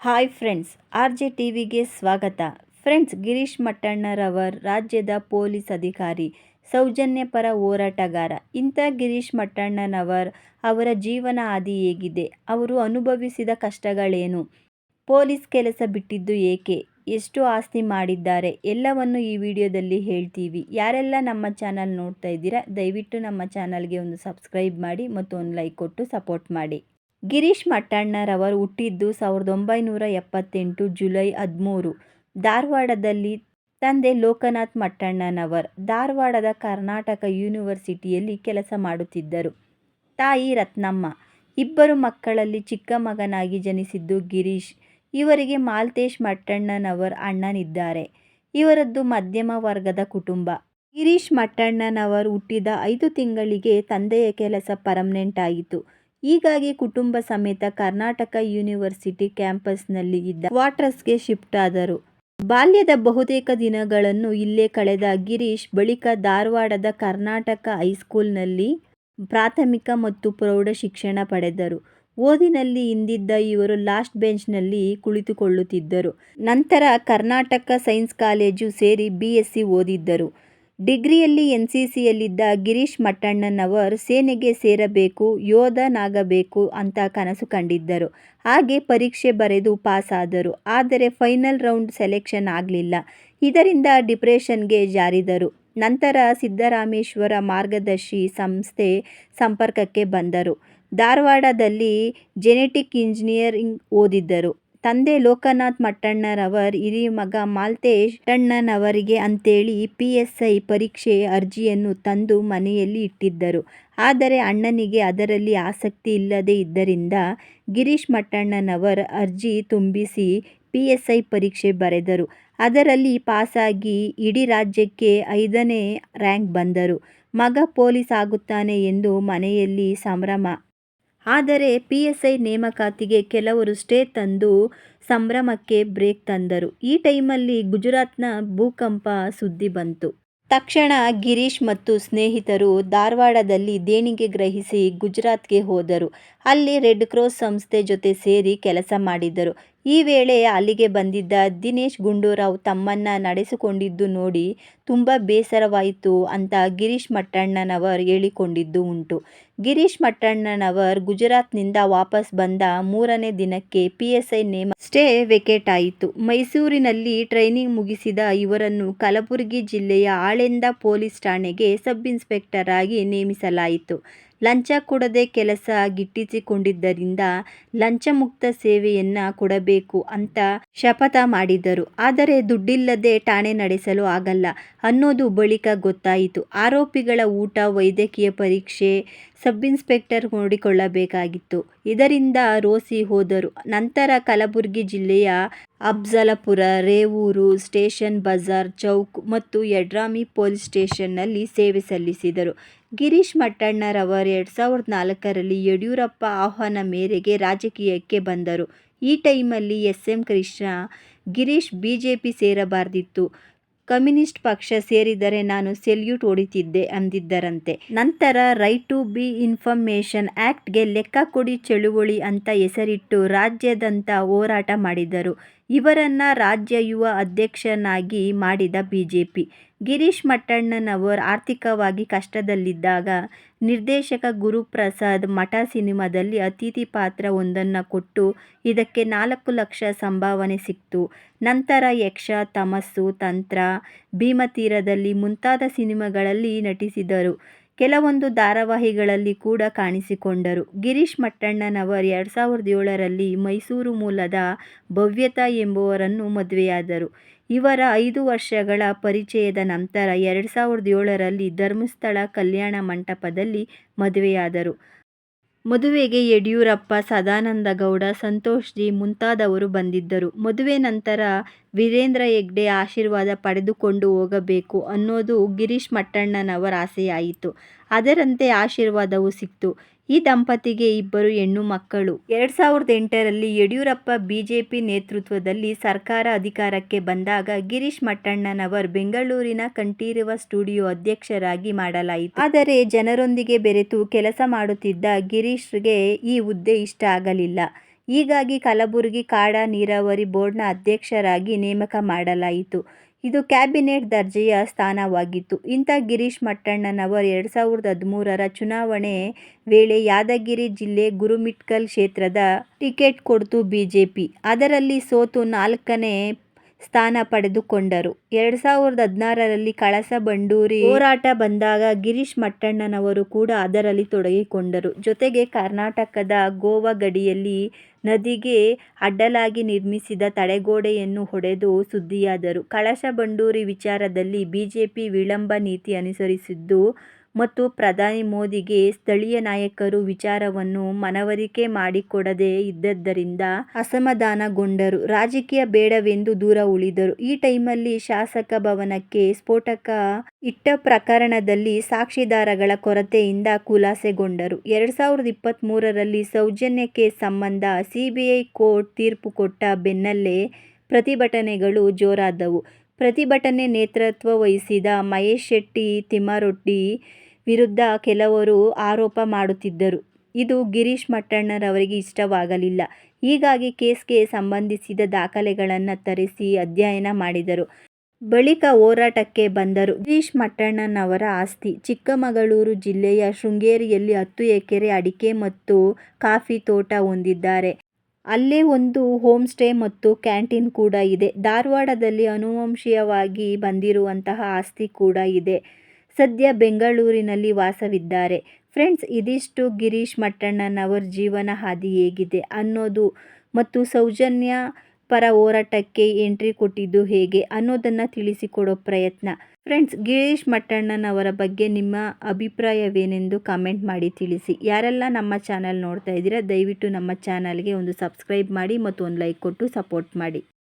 Hi friends R J T ವಿಗೆ ಸ್ವಾಗತ. Friends, Girish ಮಟ್ಟಣ್ಣರವರ್, ರಾಜ್ಯದ police ಅಧಿಕಾರಿ ಸೌಜನ್ಯಪರ ಹೋರಾಟಗಾರ. ಇಂಥ ಗಿರೀಶ್ ಮಟ್ಟಣ್ಣನವರ್ ಅವರ ಜೀವನ ಹಾದಿ ಹೇಗಿದೆ? ಅವರು ಅನುಭವಿಸಿದ ಕಷ್ಟಗಳೇನು? ಪೊಲೀಸ್ ಕೆಲಸ ಬಿಟ್ಟಿದ್ದು ಏಕೆ? ಎಷ್ಟು ಆಸ್ತಿ ಮಾಡಿದ್ದಾರೆ? ಎಲ್ಲವನ್ನು ಈ ವಿಡಿಯೋದಲ್ಲಿ ಹೇಳ್ತೀವಿ. ಯಾರೆಲ್ಲ ನಮ್ಮ ಚಾನಲ್ ನೋಡ್ತಾ ಇದ್ದೀರಾ, ದಯವಿಟ್ಟು ನಮ್ಮ ಚಾನಲ್ಗೆ ಒಂದು ಸಬ್ಸ್ಕ್ರೈಬ್ ಮಾಡಿ ಮತ್ತು ಒಂದು ಲೈಕ್ ಕೊಟ್ಟು ಸಪೋರ್ಟ್ ಮಾಡಿ. ಗಿರೀಶ್ ಮಟ್ಟಣ್ಣರವರು ಹುಟ್ಟಿದ್ದು ಸಾವಿರದ ಒಂಬೈನೂರ ಎಪ್ಪತ್ತೆಂಟು ಜುಲೈ ಹದಿಮೂರು. ಧಾರವಾಡದಲ್ಲಿ ತಂದೆ ಲೋಕನಾಥ್ ಮಟ್ಟಣ್ಣನವರ್ ಧಾರವಾಡದ ಕರ್ನಾಟಕ ಯೂನಿವರ್ಸಿಟಿಯಲ್ಲಿ ಕೆಲಸ ಮಾಡುತ್ತಿದ್ದರು. ತಾಯಿ ರತ್ನಮ್ಮ ಇಬ್ಬರು ಮಕ್ಕಳಲ್ಲಿ ಚಿಕ್ಕ ಮಗನಾಗಿ ಜನಿಸಿದ್ದು ಗಿರೀಶ್. ಇವರಿಗೆ ಮಾಲ್ತೇಶ್ ಮಟ್ಟಣ್ಣನವರ್ ಅಣ್ಣನಿದ್ದಾರೆ. ಇವರದ್ದು ಮಧ್ಯಮ ವರ್ಗದ ಕುಟುಂಬ. ಗಿರೀಶ್ ಮಟ್ಟಣ್ಣನವರ್ ಹುಟ್ಟಿದ ಐದು ತಿಂಗಳಿಗೆ ತಂದೆಯ ಕೆಲಸ ಪರ್ಮನೆಂಟ್ ಆಯಿತು ಹೀಗಾಗಿ ಕುಟುಂಬ ಸಮೇತ ಕರ್ನಾಟಕ ಯೂನಿವರ್ಸಿಟಿ ಕ್ಯಾಂಪಸ್ನಲ್ಲಿ ಇದ್ದ ಕ್ವಾರ್ಟರ್ಸ್ಗೆ ಶಿಫ್ಟ್ ಆದರು. ಬಾಲ್ಯದ ಬಹುತೇಕ ದಿನಗಳನ್ನು ಇಲ್ಲೇ ಕಳೆದ ಗಿರೀಶ್ ಬಳಿಕ ಧಾರವಾಡದ ಕರ್ನಾಟಕ ಹೈಸ್ಕೂಲ್ನಲ್ಲಿ ಪ್ರಾಥಮಿಕ ಮತ್ತು ಪ್ರೌಢ ಶಿಕ್ಷಣ ಪಡೆದರು. ಓದಿನಲ್ಲಿ ಹಿಂದಿದ್ದ ಇವರು ಲಾಸ್ಟ್ ಬೆಂಚ್ನಲ್ಲಿ ಕುಳಿತುಕೊಳ್ಳುತ್ತಿದ್ದರು. ನಂತರ ಕರ್ನಾಟಕ ಸೈನ್ಸ್ ಕಾಲೇಜು ಸೇರಿ ಬಿ ಓದಿದ್ದರು. ಡಿಗ್ರಿಯಲ್ಲಿ ಎನ್ಸಿಸಿಯಲ್ಲಿದ್ದ ಗಿರೀಶ್ ಮಟ್ಟಣ್ಣನವರ್ ಸೇನೆಗೆ ಸೇರಬೇಕು, ಯೋಧನಾಗಬೇಕು ಅಂತ ಕನಸು ಕಂಡಿದ್ದರು. ಹಾಗೆ ಪರೀಕ್ಷೆ ಬರೆದು ಪಾಸಾದರು. ಆದರೆ ಫೈನಲ್ ರೌಂಡ್ ಸೆಲೆಕ್ಷನ್ ಆಗಲಿಲ್ಲ. ಇದರಿಂದ ಡಿಪ್ರೆಷನ್ಗೆ ಜಾರಿದರು. ನಂತರ ಸಿದ್ದರಾಮೇಶ್ವರ ಮಾರ್ಗದರ್ಶಿ ಸಂಸ್ಥೆ ಸಂಪರ್ಕಕ್ಕೆ ಬಂದರು. ಧಾರವಾಡದಲ್ಲಿ ಜೆನೆಟಿಕ್ ಇಂಜಿನಿಯರಿಂಗ್ ಓದಿದ್ದರು. ತಂದೆ ಲೋಕನಾಥ್ ಮಟ್ಟಣ್ಣರವರ್, ಹಿರಿಯ ಮಗ ಮಾಲ್ತೇಶ್ ಮಟ್ಟಣ್ಣನವರಿಗೆ ಅಂತೇಳಿ ಪಿ ಎಸ್ ಐ ಪರೀಕ್ಷೆ ಅರ್ಜಿಯನ್ನು ತಂದು ಮನೆಯಲ್ಲಿ ಇಟ್ಟಿದ್ದರು. ಆದರೆ ಅಣ್ಣನಿಗೆ ಅದರಲ್ಲಿ ಆಸಕ್ತಿ ಇಲ್ಲದೇ ಇದ್ದರಿಂದ ಗಿರೀಶ್ ಮಟ್ಟಣ್ಣನವರ್ ಅರ್ಜಿ ತುಂಬಿಸಿ ಪಿ ಎಸ್ ಐ ಪರೀಕ್ಷೆ ಬರೆದರು. ಅದರಲ್ಲಿ ಪಾಸಾಗಿ ಇಡೀ ರಾಜ್ಯಕ್ಕೆ ಐದನೇ ರ್ಯಾಂಕ್ ಬಂದರು. ಮಗ ಪೊಲೀಸ್ ಆಗುತ್ತಾನೆ ಎಂದು ಮನೆಯಲ್ಲಿ ಸಂಭ್ರಮ ಆದರೆ ಪಿ ಎಸ್ ಐ ನೇಮಕಾತಿಗೆ ಕೆಲವರು ಸ್ಟೇ ತಂದು ಸಂಭ್ರಮಕ್ಕೆ ಬ್ರೇಕ್ ತಂದರು. ಈ ಟೈಮಲ್ಲಿ ಗುಜರಾತ್ನ ಭೂಕಂಪ ಸುದ್ದಿ ಬಂತು. ತಕ್ಷಣ ಗಿರೀಶ್ ಮತ್ತು ಸ್ನೇಹಿತರು ಧಾರವಾಡದಲ್ಲಿ ದೇಣಿಗೆ ಗ್ರಹಿಸಿ ಗುಜರಾತ್ಗೆ ಹೋದರು. ಅಲ್ಲಿ ರೆಡ್ ಕ್ರಾಸ್ ಸಂಸ್ಥೆ ಜೊತೆ ಸೇರಿ ಕೆಲಸ ಮಾಡಿದರು. ಈ ವೇಳೆ ಅಲ್ಲಿಗೆ ಬಂದಿದ್ದ ದಿನೇಶ್ ಗುಂಡೂರಾವ್ ತಮ್ಮನ್ನ ನಡೆಸಿಕೊಂಡಿದ್ದು ನೋಡಿ ತುಂಬ ಬೇಸರವಾಯಿತು ಅಂತ ಗಿರೀಶ್ ಮಟ್ಟಣ್ಣನವರ್ ಹೇಳಿಕೊಂಡಿದ್ದು ಉಂಟು. ಗಿರೀಶ್ ಮಟ್ಟಣ್ಣನವರ್ ಗುಜರಾತ್ನಿಂದ ವಾಪಸ್ ಬಂದ ಮೂರನೇ ದಿನಕ್ಕೆ ಪಿ ಎಸ್ ಐ ನೇಮ ಸ್ಟೇ ವೆಕೇಟ್ ಆಯಿತು ಮೈಸೂರಿನಲ್ಲಿ ಟ್ರೈನಿಂಗ್ ಮುಗಿಸಿದ ಇವರನ್ನು ಕಲಬುರಗಿ ಜಿಲ್ಲೆಯ ಆಳೆಂದ ಪೊಲೀಸ್ ಠಾಣೆಗೆ ಸಬ್ ಇನ್ಸ್ಪೆಕ್ಟರ್ ಆಗಿ ನೇಮಿಸಲಾಯಿತು. ಲಂಚ ಕೊಡದೆ ಕೆಲಸ ಗಿಟ್ಟಿಸಿಕೊಂಡಿದ್ದರಿಂದ ಲಂಚಮುಕ್ತ ಸೇವೆಯನ್ನ ಕೊಡಬೇಕು ಅಂತ ಶಪಥ ಮಾಡಿದ್ದರು. ಆದರೆ ದುಡ್ಡಿಲ್ಲದೆ ಠಾಣೆ ನಡೆಸಲು ಆಗಲ್ಲ ಅನ್ನೋದು ಬಳಿಕ ಗೊತ್ತಾಯಿತು. ಆರೋಪಿಗಳ ಊಟ, ವೈದ್ಯಕೀಯ ಪರೀಕ್ಷೆ ಸಬ್ ಇನ್ಸ್ಪೆಕ್ಟರ್ ನೋಡಿಕೊಳ್ಳಬೇಕಾಗಿತ್ತು. ಇದರಿಂದ ರೋಸಿ ಹೋದರು. ನಂತರ ಕಲಬುರಗಿ ಜಿಲ್ಲೆಯ ಅಫ್ಜಲಪುರ, ರೇವೂರು ಸ್ಟೇಷನ್, ಬಜಾರ್ ಚೌಕ್ ಮತ್ತು ಯಡ್ರಾಮಿ ಪೊಲೀಸ್ ಸ್ಟೇಷನ್ನಲ್ಲಿ ಸೇವೆ ಸಲ್ಲಿಸಿದರು. ಗಿರೀಶ್ ಮಟ್ಟಣ್ಣರವರು ಎರಡು ಸಾವಿರದ ನಾಲ್ಕರಲ್ಲಿ ಯಡಿಯೂರಪ್ಪ ಆಹ್ವಾನ ಮೇರೆಗೆ ರಾಜಕೀಯಕ್ಕೆ ಬಂದರು. ಈ ಟೈಮಲ್ಲಿ S M Krishna, Girish B J P ಸೇರಬಾರ್ದಿತ್ತು. Communist ಪಕ್ಷ ಸೇರಿದರೆ ನಾನು ಸೆಲ್ಯೂಟ್ ಹೊಡಿತಿದ್ದೆ ಅಂದಿದ್ದರಂತೆ. ನಂತರ ರೈಟ್ ಟು ಬಿ ಇನ್ಫಾರ್ಮೇಷನ್ ಆ್ಯಕ್ಟ್ಗೆ ಲೆಕ್ಕ ಕೊಡಿ ಚಳುವಳಿ ಅಂತ ಹೆಸರಿಟ್ಟು ರಾಜ್ಯದಂತ ಹೋರಾಟ ಮಾಡಿದರು. ಇವರನ್ನು ರಾಜ್ಯ ಯುವ ಅಧ್ಯಕ್ಷನಾಗಿ ಮಾಡಿದ ಬಿಜೆಪಿ. ಗಿರೀಶ್ ಮಟ್ಟಣ್ಣನವರ್ ಆರ್ಥಿಕವಾಗಿ ಕಷ್ಟದಲ್ಲಿದ್ದಾಗ ನಿರ್ದೇಶಕ ಗುರುಪ್ರಸಾದ್ ಮಠ ಸಿನಿಮಾದಲ್ಲಿ ಅತಿಥಿ ಪಾತ್ರ ಒಂದನ್ನು ಕೊಟ್ಟು ಇದಕ್ಕೆ ನಾಲ್ಕು ಲಕ್ಷ ಸಂಭಾವನೆ ಸಿಕ್ತು. ನಂತರ ಯಕ್ಷ, ತಮಸ್ಸು, ತಂತ್ರ, ಭೀಮತೀರದಲ್ಲಿ ಮುಂತಾದ ಸಿನಿಮಾಗಳಲ್ಲಿ ನಟಿಸಿದರು. ಕೆಲವೊಂದು ಧಾರಾವಾಹಿಗಳಲ್ಲಿ ಕೂಡ ಕಾಣಿಸಿಕೊಂಡರು. ಗಿರೀಶ್ ಮಟ್ಟಣ್ಣನವರ್ ಎರಡು ಸಾವಿರದ ಏಳರಲ್ಲಿ ಮೈಸೂರು ಮೂಲದ ಭವ್ಯತಾ ಎಂಬುವರನ್ನು ಮದುವೆಯಾದರು. ಇವರ ಐದು ವರ್ಷಗಳ ಪರಿಚಯದ ನಂತರ ಎರಡು ಸಾವಿರದ ಏಳರಲ್ಲಿ ಧರ್ಮಸ್ಥಳ ಕಲ್ಯಾಣ ಮಂಟಪದಲ್ಲಿ ಮದುವೆಯಾದರು. ಮದುವೆಗೆ ಯಡಿಯೂರಪ್ಪ ಸದಾನಂದಗೌಡ ಸಂತೋಷ್ ಜಿ ಮುಂತಾದವರು ಬಂದಿದ್ದರು. ಮದುವೆ ನಂತರ ವೀರೇಂದ್ರ ಹೆಗ್ಡೆ ಆಶೀರ್ವಾದ ಪಡೆದುಕೊಂಡು ಹೋಗಬೇಕು ಅನ್ನೋದು ಗಿರೀಶ್ ಮಟ್ಟಣ್ಣನವರ ಆಸೆಯಾಯಿತು. ಅದರಂತೆ ಆಶೀರ್ವಾದವೂ ಸಿಕ್ತು. ಈ ದಂಪತಿಗೆ ಇಬ್ಬರು ಹೆಣ್ಣು ಮಕ್ಕಳು. ಎರಡ್ ಸಾವಿರದ ಎಂಟರಲ್ಲಿ ಯಡಿಯೂರಪ್ಪ ಬಿಜೆಪಿ ನೇತೃತ್ವದಲ್ಲಿ ಸರ್ಕಾರ ಅಧಿಕಾರಕ್ಕೆ ಬಂದಾಗ ಗಿರೀಶ್ ಮಟ್ಟಣ್ಣನವರ್ ಬೆಂಗಳೂರಿನ ಕಂಠೀರವ ಸ್ಟುಡಿಯೋ ಅಧ್ಯಕ್ಷರಾಗಿ ಮಾಡಲಾಯಿತು. ಆದರೆ ಜನರೊಂದಿಗೆ ಬೆರೆತು ಕೆಲಸ ಮಾಡುತ್ತಿದ್ದ ಗಿರೀಶ್ಗೆ ಈ ಹುದ್ದೆ ಇಷ್ಟ ಆಗಲಿಲ್ಲ. ಹೀಗಾಗಿ ಕಲಬುರಗಿ ಕಾಡ ನೀರಾವರಿ ಬೋರ್ಡ್ನ ಅಧ್ಯಕ್ಷರಾಗಿ ನೇಮಕ ಮಾಡಲಾಯಿತು. ಇದು ಕ್ಯಾಬಿನೆಟ್ ದರ್ಜೆಯ ಸ್ಥಾನವಾಗಿತ್ತು. ಇಂಥ ಗಿರೀಶ್ ಮಟ್ಟಣ್ಣನವರ್ ಎರಡು ಸಾವಿರದ ಹದಿಮೂರರ ಚುನಾವಣೆ ವೇಳೆ ಯಾದಗಿರಿ ಜಿಲ್ಲೆ ಗುರುಮಿಟ್ಕಲ್ ಕ್ಷೇತ್ರದ ಟಿಕೆಟ್ ಕೊಡ್ತು ಬಿಜೆಪಿ. ಅದರಲ್ಲಿ ಸೋತು ನಾಲ್ಕನೇ ಸ್ಥಾನ ಪಡೆದುಕೊಂಡರು. ಎರಡು ಸಾವಿರದ ಹದಿನಾರರಲ್ಲಿ ಕಳಸಾ-ಬಂಡೂರಿ ಹೋರಾಟ ಬಂದಾಗ ಗಿರೀಶ್ ಮಟ್ಟಣ್ಣನವರು ಕೂಡ ಅದರಲ್ಲಿ ತೊಡಗಿಕೊಂಡರು. ಜೊತೆಗೆ ಕರ್ನಾಟಕದ ಗೋವಾ ಗಡಿಯಲ್ಲಿ ನದಿಗೆ ಅಡ್ಡಲಾಗಿ ನಿರ್ಮಿಸಿದ ತಡೆಗೋಡೆಯನ್ನು ಹೊಡೆದು ಸುದ್ದಿಯಾದರು. ಕಳಸ ಬಂಡೂರಿ ವಿಚಾರದಲ್ಲಿ ಬಿಜೆಪಿ ವಿಳಂಬ ನೀತಿ ಅನುಸರಿಸಿದ್ದು ಮತ್ತು ಪ್ರಧಾನಿ ಮೋದಿಗೆ ಸ್ಥಳೀಯ ನಾಯಕರು ವಿಚಾರವನ್ನು ಮನವರಿಕೆ ಮಾಡಿಕೊಡದೇ ಇದ್ದದ್ದರಿಂದ ಅಸಮಾಧಾನಗೊಂಡರು. ರಾಜಕೀಯ ಬೇಡವೆಂದು ದೂರ ಉಳಿದರು. ಈ ಟೈಮಲ್ಲಿ ಶಾಸಕ ಭವನಕ್ಕೆ ಸ್ಫೋಟಕ ಇಟ್ಟ ಪ್ರಕರಣದಲ್ಲಿ ಸಾಕ್ಷಿದಾರಗಳ ಕೊರತೆಯಿಂದ ಖುಲಾಸೆಗೊಂಡರು. ಎರಡ್ ಸಾವಿರದ ಇಪ್ಪತ್ಮೂರರಲ್ಲಿ ಸೌಜನ್ಯ ಕೇಸ್ ಸಂಬಂಧ ಸಿಬಿಐ ಕೋರ್ಟ್ ತೀರ್ಪು ಕೊಟ್ಟ ಬೆನ್ನಲ್ಲೇ ಪ್ರತಿಭಟನೆಗಳು ಜೋರಾದವು. ಪ್ರತಿಭಟನೆ ನೇತೃತ್ವ ವಹಿಸಿದ ಮಹೇಶ್ ಶೆಟ್ಟಿ ತಿಮ್ಮಾರೊಡ್ಡಿ ವಿರುದ್ಧ ಕೆಲವರು ಆರೋಪ ಮಾಡುತ್ತಿದ್ದರು. ಇದು ಗಿರೀಶ್ ಮಟ್ಟಣ್ಣರವರಿಗೆ ಇಷ್ಟವಾಗಲಿಲ್ಲ. ಹೀಗಾಗಿ ಕೇಸ್ಗೆ ಸಂಬಂಧಿಸಿದ ದಾಖಲೆಗಳನ್ನು ತರಿಸಿ ಅಧ್ಯಯನ ಮಾಡಿದರು. ಬಳಿಕ ಹೋರಾಟಕ್ಕೆ ಬಂದರು. ಗಿರೀಶ್ ಮಟ್ಟಣ್ಣನವರ ಆಸ್ತಿ: ಚಿಕ್ಕಮಗಳೂರು ಜಿಲ್ಲೆಯ ಶೃಂಗೇರಿಯಲ್ಲಿ ಹತ್ತು ಎಕರೆ ಅಡಿಕೆ ಮತ್ತು ಕಾಫಿ ತೋಟ ಹೊಂದಿದ್ದಾರೆ. ಅಲ್ಲೇ ಒಂದು ಹೋಮ್ ಸ್ಟೇ ಮತ್ತು ಕ್ಯಾಂಟೀನ್ ಕೂಡ ಇದೆ. ಧಾರವಾಡದಲ್ಲಿ ಅನುವಂಶೀಯವಾಗಿ ಬಂದಿರುವಂತಹ ಆಸ್ತಿ ಕೂಡ ಇದೆ. ಸದ್ಯ ಬೆಂಗಳೂರಿನಲ್ಲಿ ವಾಸವಿದ್ದಾರೆ. ಫ್ರೆಂಡ್ಸ್, ಇದಿಷ್ಟು ಗಿರೀಶ್ ಮಟ್ಟಣ್ಣನವರ ಜೀವನ ಹಾದಿ ಹೇಗಿದೆ ಅನ್ನೋದು ಮತ್ತು ಸೌಜನ್ಯಾ ಪರ ಹೋರಾಟಕ್ಕೆ ಎಂಟ್ರಿ ಕೊಟ್ಟಿದ್ದು ಹೇಗೆ ಅನ್ನೋದನ್ನು ತಿಳಿಸಿಕೊಡೋ ಪ್ರಯತ್ನ. ಫ್ರೆಂಡ್ಸ್, ಗಿರೀಶ್ ಮಟ್ಟಣ್ಣನವರ ಬಗ್ಗೆ ನಿಮ್ಮ ಅಭಿಪ್ರಾಯವೇನೆಂದು ಕಾಮೆಂಟ್ ಮಾಡಿ ತಿಳಿಸಿ. ಯಾರೆಲ್ಲ ನಮ್ಮ ಚಾನಲ್ ನೋಡ್ತಾ ಇದ್ದೀರಾ, ದಯವಿಟ್ಟು ನಮ್ಮ ಚಾನಲ್ಗೆ ಒಂದು ಸಬ್ಸ್ಕ್ರೈಬ್ ಮಾಡಿ ಮತ್ತು ಒಂದು ಲೈಕ್ ಕೊಟ್ಟು ಸಪೋರ್ಟ್ ಮಾಡಿ.